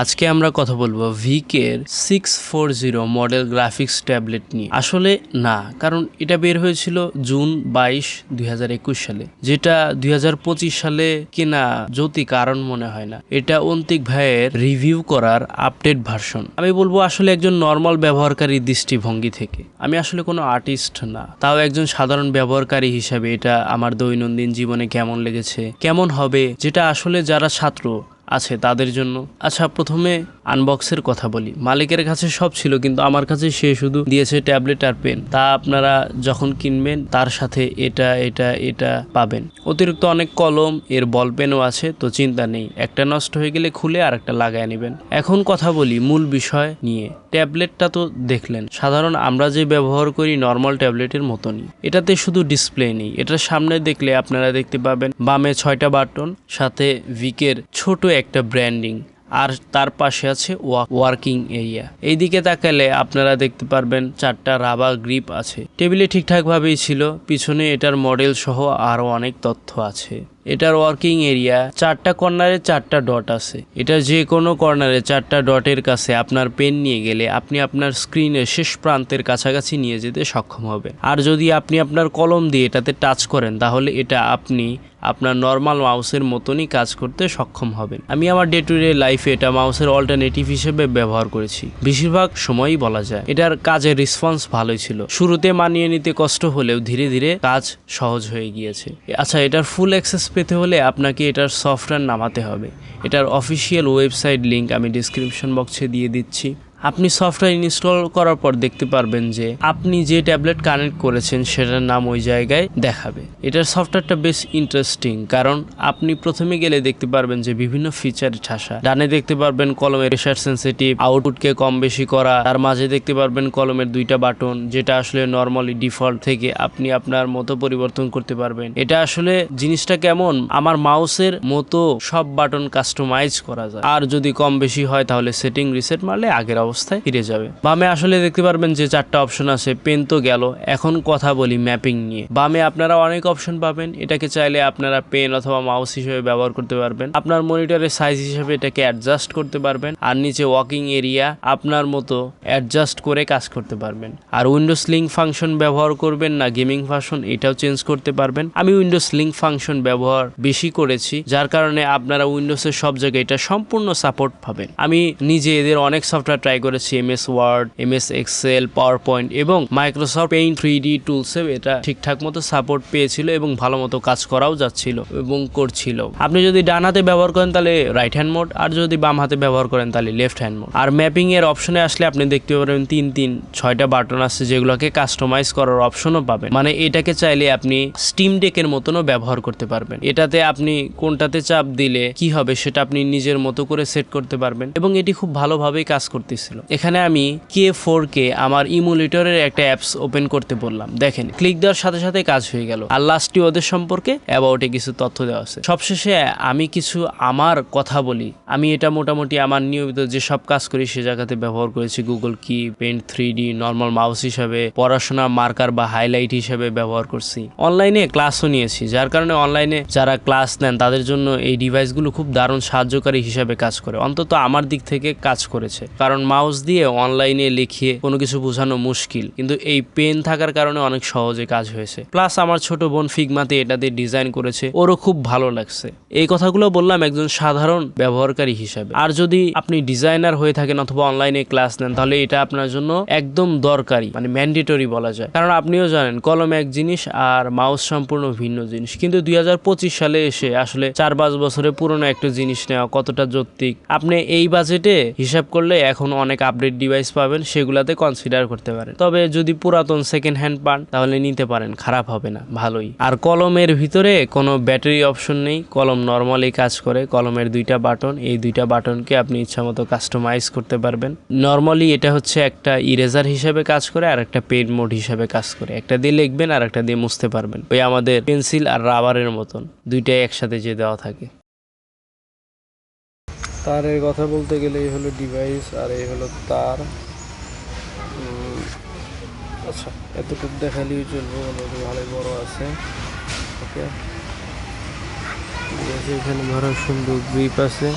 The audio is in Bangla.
আজকে আমরা কথা বলব ভিকের six four zero model graphics tablet নিয়ে। আসলে না, কারণ এটা বের হয়েছিল জুন বাইশ দুই সালে, যেটা দুই হাজার পঁচিশ সালে কেনা জ্যোতি কারণ মনে হয় না। এটা অন্তিক ভাইয়ের রিভিউ করার আপডেট ভার্সন আমি বলব আসলে একজন নর্মাল ব্যবহারকারী দৃষ্টিভঙ্গি থেকে। আমি আসলে কোনো আর্টিস্ট না, তাও একজন সাধারণ ব্যবহারকারী হিসাবে এটা আমার দৈনন্দিন জীবনে কেমন লেগেছে, কেমন হবে, যেটা আসলে যারা ছাত্র আছে তাদের জন্য। আচ্ছা প্রথমে আনবক্সের কথা বলি। মালিকের কাছে সব ছিল, কিন্তু আমার কাছে সে শুধু দিয়েছে ট্যাবলেট আর পেন। তা আপনারা যখন কিনবেন, তার সাথে এটা এটা এটা পাবেন। অতিরিক্ত অনেক কলম, এর বল পেনও আছে, তো চিন্তা নেই। একটা নষ্ট হয়ে গেলে খুলে আর একটা লাগায় নেবেন। এখন কথা বলি মূল বিষয় নিয়ে। ট্যাবলেটটা তো দেখলেন, সাধারণ আমরা যে ব্যবহার করি নর্মাল ট্যাবলেটের মতনই। এটাতে শুধু ডিসপ্লে নেই। এটার সামনে দেখলে আপনারা দেখতে পাবেন বামে ছয়টা বাটন, সাথে ভিকের ছোট একটা ব্র্যান্ডিং। আর তার পাশে আছে ওয়ার্কিং এরিয়া। এইদিকে তাকালে আপনারা দেখতে পারবেন চারটা রাবার গ্রিপ আছে। টেবিলে ঠিকঠাকভাবেই ছিল, পিছনে এটার মডেল সহ আরও অনেক তথ্য আছে। এটার ওয়ার্কিং এরিয়া চারটা কর্নারে চারটা ডট আছে। এটা যে কোনো কর্নারে চারটা ডটের কাছে আপনার পেন নিয়ে গেলে আপনি আপনার স্ক্রিনের শেষ প্রান্তের কাছাকাছি নিয়ে যেতে সক্ষম হবে আর যদি আপনি আপনার কলম দিয়ে এটাতে টাচ করেন, তাহলে এটা আপনি আপনার নর্মাল মাউসের মতনই কাজ করতে সক্ষম হবেন। আমি আমার ডে টু ডে লাইফে এটা মাউসের অল্টারনেটিভ হিসেবে ব্যবহার করেছি। বেশিরভাগ সময়ই বলা যায়, এটার কাজের রেসপন্স ভালোই ছিল। শুরুতে মানিয়ে নিতে কষ্ট হলেও ধীরে ধীরে কাজ সহজ হয়ে গিয়েছে। আচ্ছা এটার ফুল অ্যাক্সেস পেতে হলে আপনাকে এটার সফটওয়্যার নামাতে হবে। এটার অফিসিয়াল ওয়েবসাইট লিঙ্ক আমি ডিসক্রিপশন বক্সে দিয়ে দিচ্ছি। আপনি সফটওয়্যার ইনস্টল করার পর দেখতে পারবেন যে আপনি যে ট্যাবলেট কানেক্ট করেছেন সেটার নাম ওই জায়গায় দেখাবে। এটার সফটওয়্যারটা বেশ ইন্টারেস্টিং কারণ আপনি প্রথমে গেলে দেখতে পারবেন যে বিভিন্ন ফিচার ঠাসা। ডানে দেখতে পারবেন কলমের প্রেশার সেন্সিটিভ আউটপুটকে কম বেশি করা। তার মাঝে দেখতে পারবেন কলমের দুইটা বাটন যেটা আসলে নর্মালি ডিফল্ট থেকে আপনি আপনার মতো পরিবর্তন করতে পারবেন। এটা আসলে জিনিসটা কেমন? আমার মাউসের মতো সব বাটন কাস্টমাইজ করা যায়। আর যদি কম বেশি হয় তাহলে সেটিং রিসেট মারলে আগের অবস্থায় ফিরে যাবে। বামে আসলে দেখতে পারবেন যে চারটা অপশন আছে, পেন তো গেল। এখন কথা বলি ম্যাপিং নিয়ে। বামে আপনারা অনেক অপশন পাবেন। এটাকে চাইলে আপনারা পেন অথবা মাউস হিসেবে ব্যবহার করতে পারবেন। আপনার মনিটরের সাইজ হিসেবে এটাকে অ্যাডজাস্ট করতে পারবেন। আর নিচে ওয়াকিং এরিয়া আপনার মতো অ্যাডজাস্ট করে কাজ করতে পারবেন। আর উইন্ডোজ লিঙ্ক ফাংশন ব্যবহার করবেন না গেমিং ফাংশন এটাও চেঞ্জ করতে পারবেন। আমি উইন্ডোজ লিঙ্ক ফাংশন ব্যবহার বেশি করেছি, যার কারণে আপনারা উইন্ডোজের সব জায়গায় এটা সম্পূর্ণ সাপোর্ট পাবেন। আমি নিজে এদের অনেক সফটওয়্যার ট্রাই করেছি M S word M S excel power point এবং মাইক্রোসফট পেইন্ট থ্রি ডি টুলসে এটা ঠিকঠাক মতো সাপোর্ট পেয়েছিল এবং ভালো মতো কাজ করাও যাচ্ছিল এবং করছিল। আপনি যদি ডান হাতে ব্যবহার করেন তাহলে রাইট হ্যান্ড মোড আর যদি বাম হাতে ব্যবহার করেন তাহলে লেফট হ্যান্ড মোড আর ম্যাপিং এর অপশনে আসলে আপনি দেখতে পারবেন তিন তিন, ছয়টা বাটন আছে যেগুলোকে কাস্টমাইজ করার অপশনও পাবেন। মানে এটাকে চাইলে আপনি স্টিম ডেকের মতনও ব্যবহার করতে পারবেন। এটাতে আপনি কোনটাতে চাপ দিলে কি হবে সেটা আপনি নিজের মতো করে সেট করতে পারবেন এবং এটি খুব ভালোভাবেই কাজ করতেছিল এখানে আমি কে ফোর কে আমার ইমুলেটরের একটা অ্যাপস ওপেন করতে বললাম। দেখেন ক্লিক দেওয়ার সাথে সাথে কাজ হয়ে গেল। আর লাস্টটি ওদের সম্পর্কে অ্যাবাউটে কিছু তথ্য দেওয়া আছে। সবশেষে আমি কিছু আমার কথা বলি। আমি এটা মোটামুটি আমার নিয়মিত যে সব কাজ করি, সে জায়গাতে ব্যবহার করেছি গুগল কি paint three D normal mouse হিসাবে পড়াশোনা মার্কার বা হাইলাইট হিসাবে ব্যবহার করছি। অনলাইনে ক্লাসও নিয়েছি, যার কারণে অনলাইনে যারা ক্লাস নেন, তাদের জন্য এই ডিভাইসগুলো খুব দারুণ সাহায্যকারী হিসাবে কাজ করে। অন্তত আমার দিক থেকে কাজ করেছে। কারণ মাউস দিয়ে অনলাইনে লিখিয়ে কোনো কিছু বোঝানো মুশকিল। কিন্তু এই পেন থাকার কারণে অনেক সহজে কাজ হয়েছে। প্লাস আমার ছোট বোন ফিগমাতে এটা দিয়ে ডিজাইন করেছে। ওরও খুব ভালো লাগছে। এই কথাগুলো বললাম একজন সাধারণ ব্যবহারকারী হিসাবে। আর যদি আপনি ডিজাইনার হয়ে থাকেন অথবা অনলাইনে ক্লাস নেন, তাহলে এটা আপনার জন্য একদম দরকারি মানে ম্যান্ডেটরি বলা যায়। কারণ আপনিও জানেন, কলম এক জিনিস আর মাউস সম্পূর্ণ ভিন্ন জিনিস। কিন্তু দুই হাজার পঁচিশ সালে এসে আসলে চার পাঁচ বছরে পুরনো একটা জিনিস নেওয়া কতটা যৌক্তিক? আপনি এই বাজেটে হিসাব করলে এখন অনেক আপডেট ডিভাইস পাবেন, সেগুলাতে কনসিডার করতে পারেন। তবে যদি পুরাতন সেকেন্ড হ্যান্ড পান, তাহলে নিতে পারেন, খারাপ হবে না, ভালোই। আর কলমের ভিতরে কোনো ব্যাটারি অপশন নেই, কলম নর্মালি কাজ করে, কলমের দুইটা বাটন এই দুইটা বাটনকে আপনি ইচ্ছামতো কাস্টমাইজ করতে পারবেন। নর্মালি এটা হচ্ছে একটা ইরেজার হিসেবে কাজ করে, আর একটা পেন মোড হিসেবে কাজ করে। একটা দিয়ে লিখবেন, আর একটা দিয়ে মুছতে পারবেন। ওই আমাদের পেন্সিল আর রাবারের মতন, দুইটাই একসাথে যে দেওয়া থাকে। তারের কথা বলতে গেলে এই হলো ডিভাইস আর এই হলো তার। আচ্ছা এতটুকু দেখালেই চলবো, মোটামুটি ভালোই বড় আছে। ওকে এখানে ধরার সুন্দর গ্রিপ আছে।